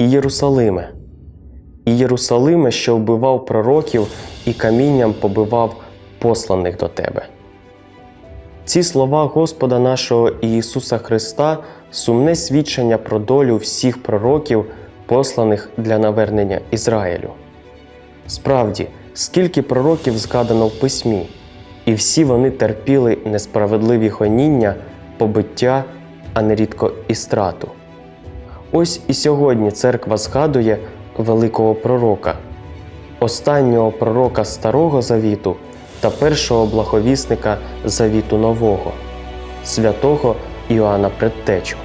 і Єрусалиме, що вбивав пророків і камінням побивав посланих до тебе. Ці слова Господа нашого Ісуса Христа сумне свідчення про долю всіх пророків, посланих для навернення Ізраїлю. Справді, скільки пророків згадано в письмі, і всі вони терпіли несправедливі гоніння, побиття, а нерідко і страту. Ось і сьогодні церква згадує великого пророка, останнього пророка Старого Завіту та першого благовісника Завіту Нового, святого Іоанна Предтечу.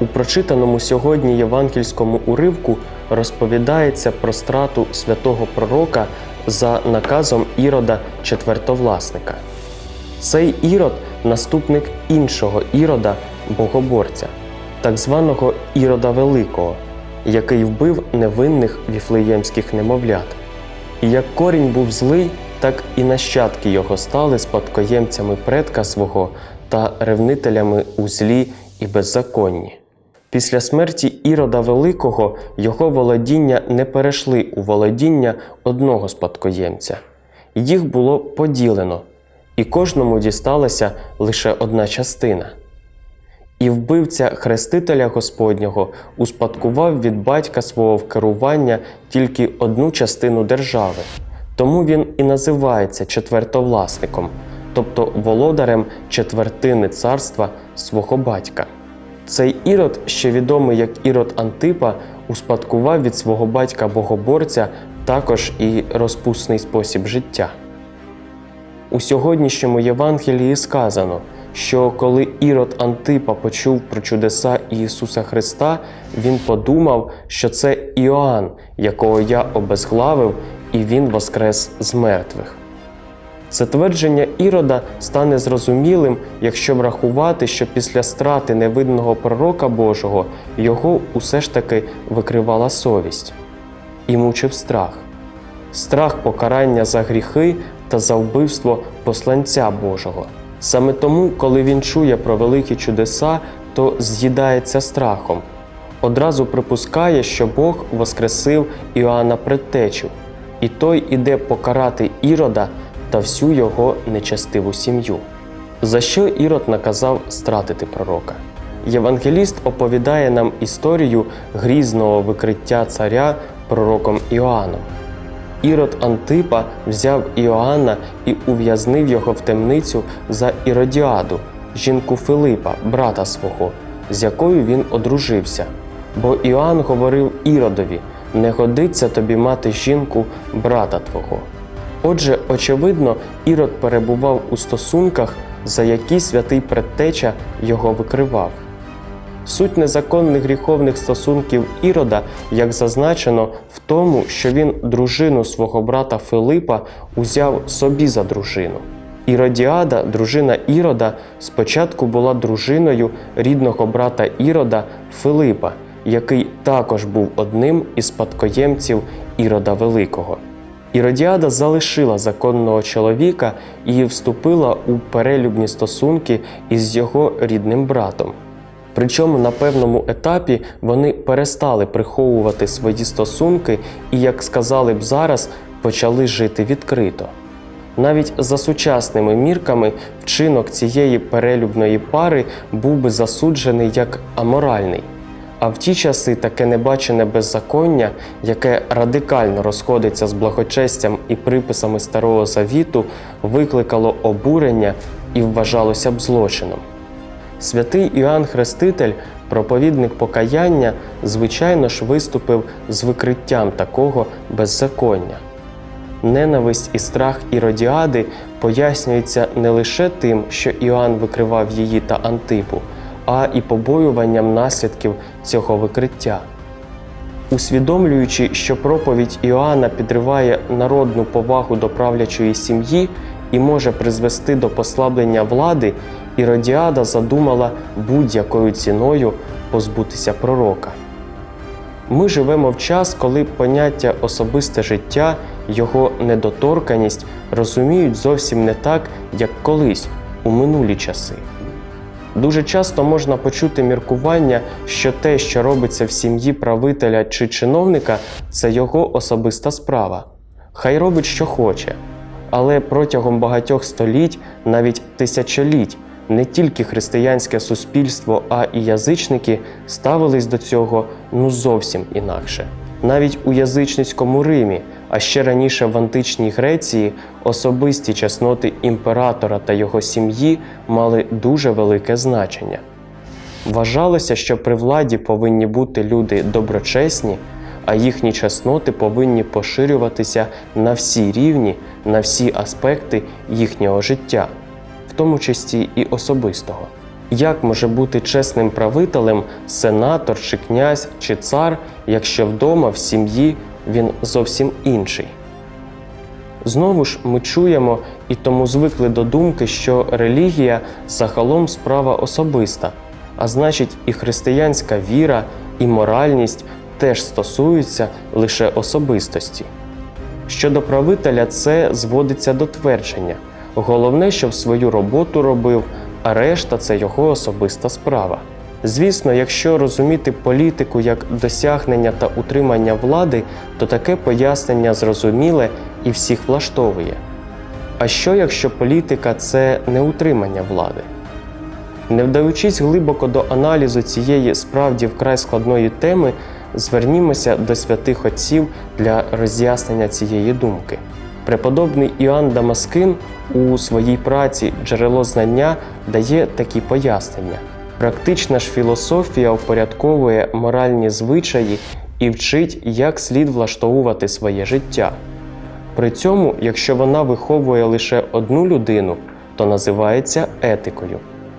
У прочитаному сьогодні євангельському уривку розповідається про страту святого пророка за наказом Ірода четвертовласника. Цей Ірод наступник іншого Ірода, богоборця, так званого Ірода Великого, який вбив невинних віфлеємських немовлят. І як корінь був злий, так і нащадки його стали спадкоємцями предка свого та ревнителями у злі і беззаконні. Після смерті Ірода Великого його володіння не перейшли у володіння одного спадкоємця. Їх було поділено, і кожному дісталася лише одна частина. І вбивця хрестителя Господнього успадкував від батька свого в керування тільки одну частину держави, тому він і називається четвертовласником, тобто володарем четвертини царства свого батька. Цей ірод, ще відомий як ірод Антипа, успадкував від свого батька богоборця також і розпусний спосіб життя. У сьогоднішньому Євангелії сказано, що коли Ірод Антипа почув про чудеса Ісуса Христа, він подумав, що це Іоанн, якого я обезглавив, і він воскрес з мертвих. Це твердження Ірода стане зрозумілим, якщо врахувати, що після страти невидного пророка Божого його усе ж таки викривала совість і мучив страх страх покарання за гріхи та за вбивство посланця Божого. Саме тому, коли він чує про великі чудеса, то з'їдається страхом. Одразу припускає, що Бог воскресив Іоанна Предтечу, і той іде покарати Ірода та всю його нечестиву сім'ю. За що Ірод наказав стратити пророка? Євангеліст оповідає нам історію грізного викриття царя пророком Іоанном. Ірод Антипа взяв Іоанна і ув'язнив його в темницю за Іродіаду, жінку Филипа, брата свого, з якою він одружився. Бо Іоанн говорив Іродові: не годиться тобі мати жінку брата твого. Отже, очевидно, Ірод перебував у стосунках, за які святий предтеча його викривав. Суть незаконних гріховних стосунків Ірода, як зазначено, в тому, що він дружину свого брата Филипа узяв собі за дружину. Іродіада, дружина Ірода, спочатку була дружиною рідного брата Ірода Филипа, який також був одним із спадкоємців Ірода Великого. Іродіада залишила законного чоловіка і вступила у перелюбні стосунки із його рідним братом. Причому на певному етапі вони перестали приховувати свої стосунки і, як сказали б зараз, почали жити відкрито. Навіть за сучасними мірками вчинок цієї перелюбної пари був би засуджений як аморальний. А в ті часи таке небачене беззаконня, яке радикально розходиться з благочестям і приписами Старого Завіту, викликало обурення і вважалося б злочином. Святий Іоанн Хреститель, проповідник покаяння, звичайно ж виступив з викриттям такого беззаконня. Ненависть і страх Іродіади пояснюються не лише тим, що Іоанн викривав її та Антипу, а і побоюванням наслідків цього викриття. Усвідомлюючи, що проповідь Іоанна підриває народну повагу до правлячої сім'ї і може призвести до послаблення влади, Іродіада задумала будь-якою ціною позбутися пророка. Ми живемо в час, коли поняття особисте життя, його недоторканість розуміють зовсім не так, як колись у минулі часи. Дуже часто можна почути міркування, що те, що робиться в сім'ї правителя чи чиновника, це його особиста справа. Хай робить, що хоче. Але протягом багатьох століть, навіть тисячоліть, не тільки християнське суспільство, а і язичники ставились до цього ну зовсім інакше. Навіть у язичницькому Римі, а ще раніше в античній Греції, особисті чесноти імператора та його сім'ї мали дуже велике значення. Вважалося, що при владі повинні бути люди доброчесні, а їхні чесноти повинні поширюватися на всі рівні, на всі аспекти їхнього життя, в тому числі і особистого. Як може бути чесним правителем сенатор чи князь чи цар, якщо вдома в сім'ї він зовсім інший? Знову ж ми чуємо і тому звикли до думки, що релігія загалом справа особиста, а значить, і християнська віра, і моральність теж стосуються лише особистості. Щодо правителя, це зводиться до твердження. Головне, щоб свою роботу робив, а решта це його особиста справа. Звісно, якщо розуміти політику як досягнення та утримання влади, то таке пояснення зрозуміле і всіх влаштовує. А що якщо політика це не утримання влади? Не вдаючись глибоко до аналізу цієї справді вкрай складної теми, звернімося до святих отців для роз'яснення цієї думки. Преподобний Іоанн Дамаскин у своїй праці Джерело знання дає такі пояснення. Практична ж філософія впорядковує моральні звичаї і вчить, як слід влаштовувати своє життя. При цьому, якщо вона виховує лише одну людину, то називається етикою.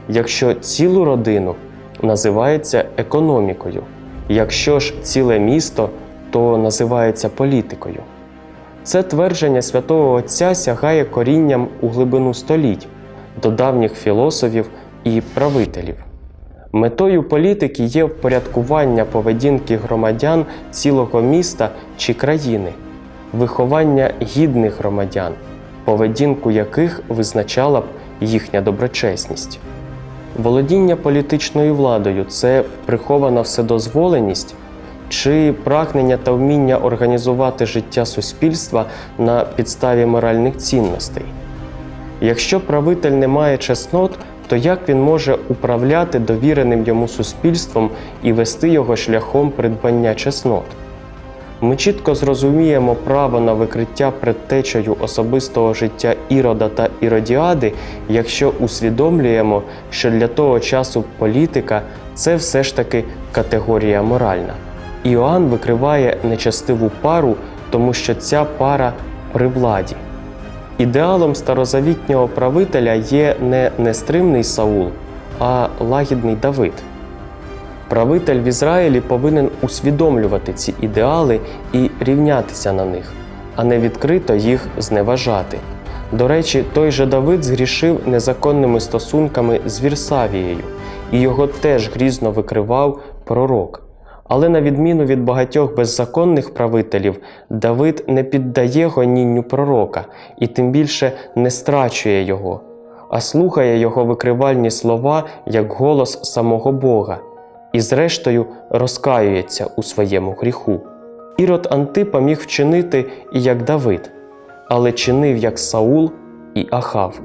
Якщо цілу родину називається економікою. Якщо ж ціле місто, то називається політикою. Це твердження святого Отця сягає корінням у глибину століть до давніх філософів і правителів. Метою політики є впорядкування поведінки громадян цілого міста чи країни, виховання гідних громадян, поведінку яких визначала б їхня доброчесність. Володіння політичною владою це прихована вседозволеність чи прагнення та вміння організувати життя суспільства на підставі моральних цінностей. Якщо правитель не має чеснот, то як він може управляти довіреним йому суспільством і вести його шляхом придбання чеснот? Ми чітко зрозуміємо право на викриття предтечею особистого життя Ірода та Іродіади, якщо усвідомлюємо, що для того часу політика це все ж таки категорія моральна. Іоанн викриває нечастиву пару, тому що ця пара при владі. Ідеалом старозавітнього правителя є не нестримний Саул, а лагідний Давид. Правитель в Ізраїлі повинен усвідомлювати ці ідеали і рівнятися на них, а не відкрито їх зневажати. До речі, той же Давид згрішив незаконними стосунками з Вірсавією, і його теж грізно викривав пророк. Але на відміну від багатьох беззаконних правителів, Давид не піддає гонінню пророка і тим більше не страчує його, а слухає його викривальні слова як голос самого Бога і, зрештою, розкаюється у своєму гріху. Ірод Антипа міг вчинити і як Давид, але чинив як Саул і Ахав.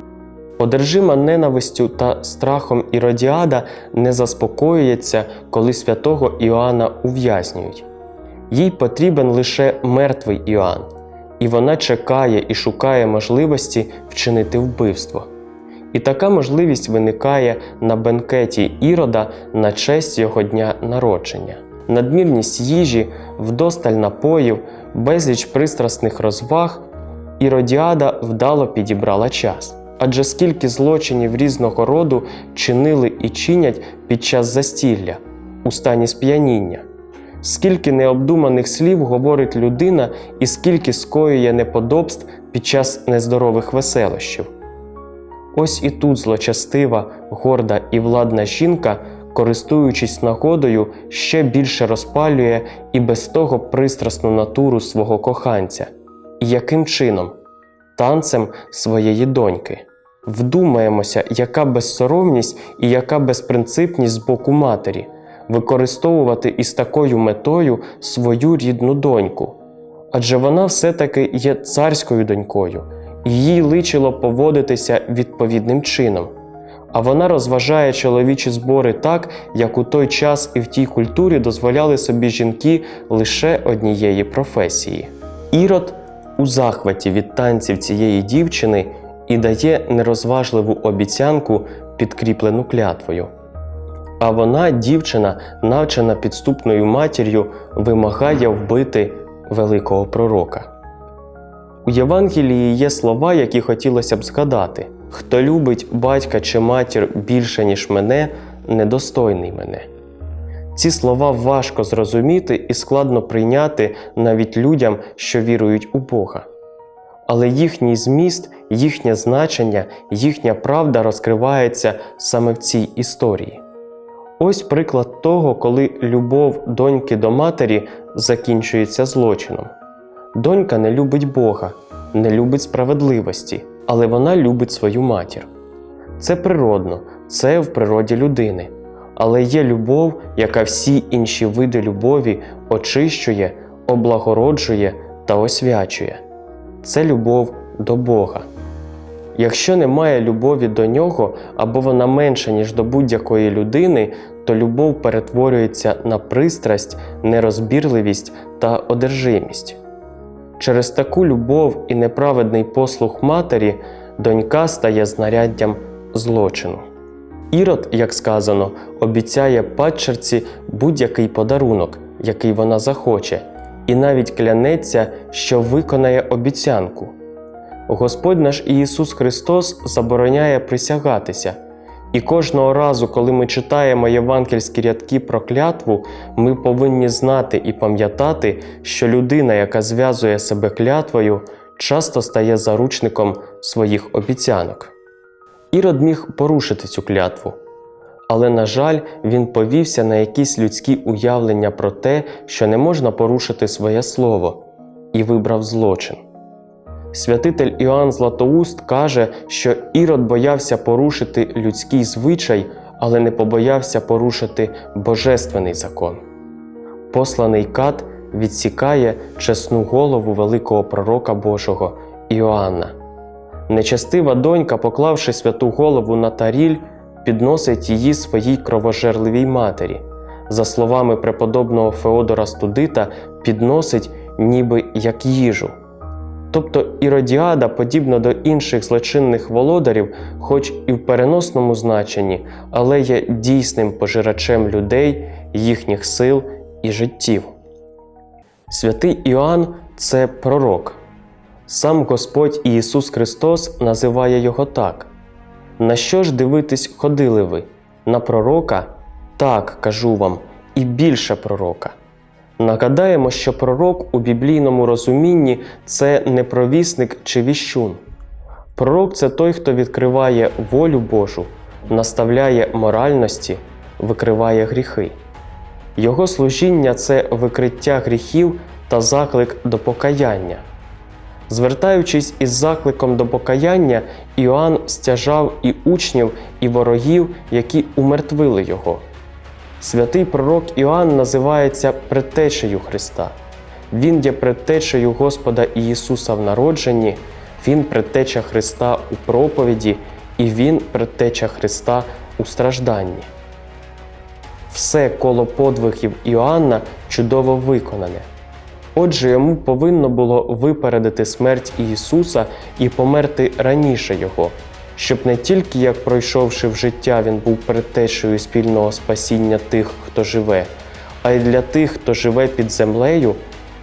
Одержима ненавистю та страхом Іродіада не заспокоюється, коли святого Іоанна ув'язнюють. Їй потрібен лише мертвий Іоанн, і вона чекає і шукає можливості вчинити вбивство. І така можливість виникає на бенкеті Ірода на честь його дня народження. Надмірність їжі, вдосталь напоїв, безліч пристрасних розваг, Іродіада вдало підібрала час. Адже скільки злочинів різного роду чинили і чинять під час застілля у стані сп'яніння, скільки необдуманих слів говорить людина, і скільки скоює неподобств під час нездорових веселощів. Ось і тут злочастива, горда і владна жінка, користуючись нагодою, ще більше розпалює і без того пристрасну натуру свого коханця. І яким чином? Танцем своєї доньки. Вдумаємося, яка безсоромність і яка безпринципність з боку матері використовувати із такою метою свою рідну доньку. Адже вона все-таки є царською донькою, і їй личило поводитися відповідним чином. А вона розважає чоловічі збори так, як у той час і в тій культурі дозволяли собі жінки лише однієї професії. Ірод у захваті від танців цієї дівчини і дає нерозважливу обіцянку, підкріплену клятвою. А вона, дівчина, навчена підступною матір'ю, вимагає вбити великого пророка. У Євангелії є слова, які хотілося б згадати: хто любить батька чи матір більше, ніж мене, недостойний мене. Ці слова важко зрозуміти і складно прийняти навіть людям, що вірують у Бога. Але їхній зміст, їхнє значення, їхня правда розкривається саме в цій історії. Ось приклад того, коли любов доньки до матері закінчується злочином. Донька не любить Бога, не любить справедливості, але вона любить свою матір. Це природно, це в природі людини. Але є любов, яка всі інші види любові очищує, облагороджує та освячує. Це любов до Бога. Якщо немає любові до нього або вона менша, ніж до будь-якої людини, то любов перетворюється на пристрасть, нерозбірливість та одержимість. Через таку любов і неправедний послух матері донька стає знаряддям злочину. Ірод, як сказано, обіцяє падчерці будь-який подарунок, який вона захоче, і навіть клянеться, що виконає обіцянку. Господь наш Ісус Христос забороняє присягатися, і кожного разу, коли ми читаємо євангельські рядки про клятву, ми повинні знати і пам'ятати, що людина, яка зв'язує себе клятвою, часто стає заручником своїх обіцянок. Ірод міг порушити цю клятву. Але, на жаль, він повівся на якісь людські уявлення про те, що не можна порушити своє слово, і вибрав злочин. Святитель Іоанн Златоуст каже, що Ірод боявся порушити людський звичай, але не побоявся порушити божественний закон. Посланий кат відсікає чесну голову великого пророка Божого Іоанна. Нечестива донька, поклавши святу голову на таріль, підносить її своїй кровожерливій матері. За словами преподобного Феодора Студита, підносить ніби як їжу. Тобто Іродіада, подібно до інших злочинних володарів, хоч і в переносному значенні, але є дійсним пожирачем людей, їхніх сил і життів. Святий Іоанн це пророк. Сам Господь Ісус Христос називає його так. На що ж дивитись ходили ви? На пророка? Так, кажу вам, і більше пророка. Нагадаємо, що пророк у біблійному розумінні це не провісник чи віщун. Пророк це той, хто відкриває волю Божу, наставляє моральності, викриває гріхи. Його служіння це викриття гріхів та заклик до покаяння. Звертаючись із закликом до покаяння, Іоанн стяжав і учнів, і ворогів, які умертвили його. Святий пророк Іоанн називається предтечею Христа. Він є предтечею Господа Ісуса в народженні, Він предтеча Христа у проповіді, і Він предтеча Христа у стражданні. Все коло подвигів Іоанна чудово виконане. Отже, йому повинно було випередити смерть Ісуса і померти раніше Його, щоб не тільки як пройшовши в життя, він був предтечею спільного спасіння тих, хто живе, а й для тих, хто живе під землею,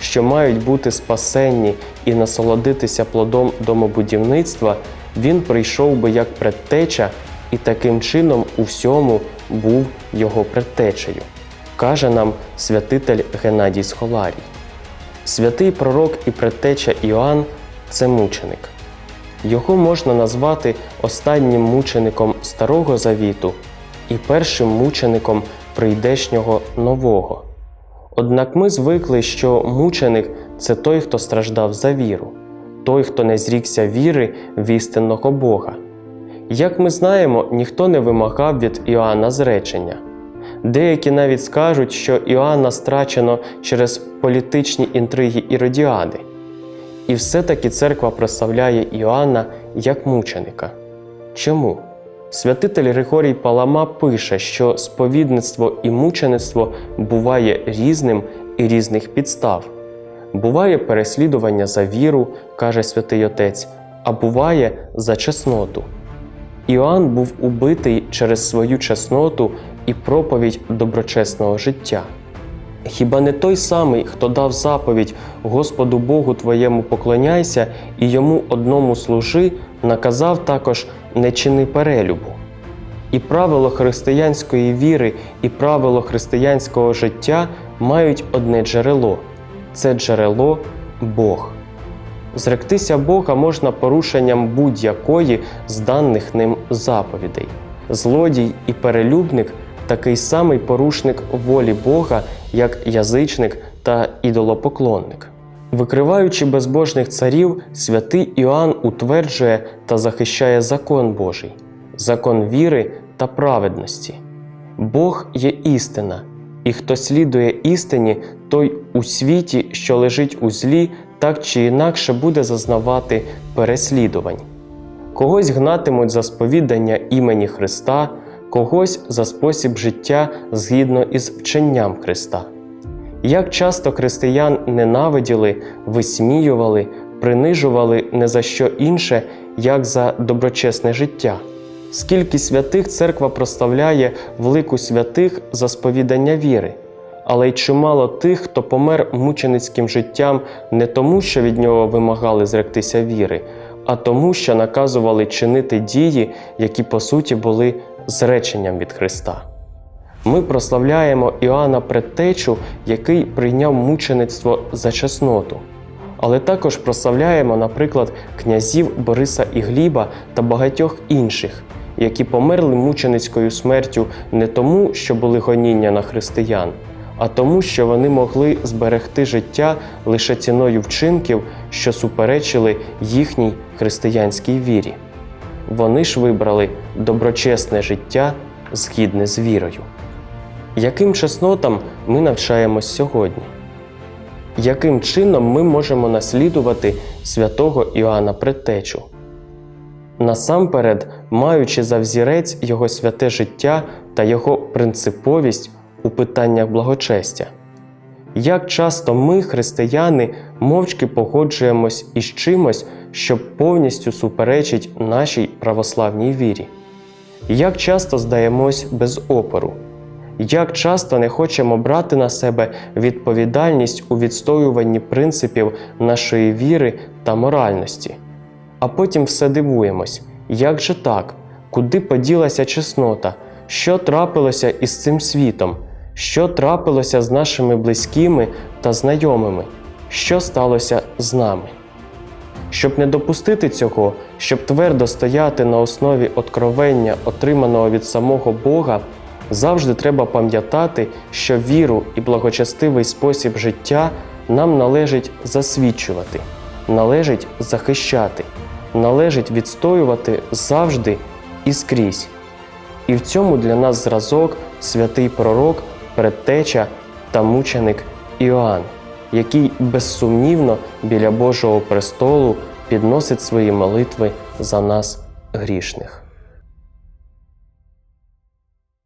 що мають бути спасенні і насолодитися плодом домобудівництва, він прийшов би як предтеча і таким чином у всьому був його предтечею, каже нам святитель Геннадій Схоларій. Святий пророк і предтеча Іоанн це мученик. Його можна назвати останнім мучеником Старого Завіту і першим мучеником прийдешнього нового. Однак ми звикли, що мученик це той, хто страждав за віру, той, хто не зрікся віри в істинного Бога. Як ми знаємо, ніхто не вимагав від Іоанна зречення. Деякі навіть скажуть, що Іоанна страчено через політичні інтриги Іродіади. І все-таки церква прославляє Іоанна як мученика. Чому? Святитель Григорій Палама пише, що сповідництво і мучеництво буває різним і різних підстав. Буває переслідування за віру, каже святий Отець, а буває за чесноту. Іоанн був убитий через свою чесноту і проповідь доброчесного життя. Хіба не той самий, хто дав заповідь Господу Богу твоєму поклоняйся і йому одному служи, наказав також не чини перелюбу. І правило християнської віри, і правило християнського життя мають одне джерело це джерело Бог. Зректися Бога можна порушенням будь-якої з даних ним заповідей. Злодій і перелюбник такий самий порушник волі Бога, як язичник та ідолопоклонник. Викриваючи безбожних царів, святий Іоанн утверджує та захищає закон Божий, закон віри та праведності. Бог є істина, і хто слідує істині, той у світі, що лежить у злі, так чи інакше буде зазнавати переслідувань. Когось гнатимуть за сповідання імені Христа, когось за спосіб життя згідно із вченням Христа. Як часто християн ненавиділи, висміювали, принижували не за що інше, як за доброчесне життя. Скільки святих церква прославляє в лику святих за сповідання віри, але й чимало тих, хто помер мученицьким життям не тому, що від нього вимагали зректися віри, а тому, що наказували чинити дії, які по суті були зреченням від Христа. Ми прославляємо Іоанна Предтечу, який прийняв мучеництво за чесноту. Але також прославляємо, наприклад, князів Бориса і Гліба та багатьох інших, які померли мученицькою смертю не тому, що були гоніння на християн, а тому, що вони могли зберегти життя лише ціною вчинків, що суперечили їхній християнській вірі. Вони ж вибрали доброчесне життя згідне з вірою. Яким чеснотам ми навчаємось сьогодні? Яким чином ми можемо наслідувати святого Іоанна Предтечу? Насамперед, маючи за взірець його святе життя та його принциповість у питаннях благочестя. Як часто ми, християни, мовчки погоджуємось із чимось, що повністю суперечить нашій православній вірі? Як часто здаємось без опору? Як часто не хочемо брати на себе відповідальність у відстоюванні принципів нашої віри та моральності? А потім все дивуємось, як же так, куди поділася чеснота, що трапилося із цим світом, що трапилося з нашими близькими та знайомими, що сталося з нами. Щоб не допустити цього, щоб твердо стояти на основі откровення, отриманого від самого Бога, завжди треба пам'ятати, що віру і благочестивий спосіб життя нам належить засвідчувати, належить захищати, належить відстоювати завжди і скрізь. І в цьому для нас зразок святий пророк, предтеча та мученик Іоанн, який безсумнівно біля Божого престолу підносить свої молитви за нас грішних.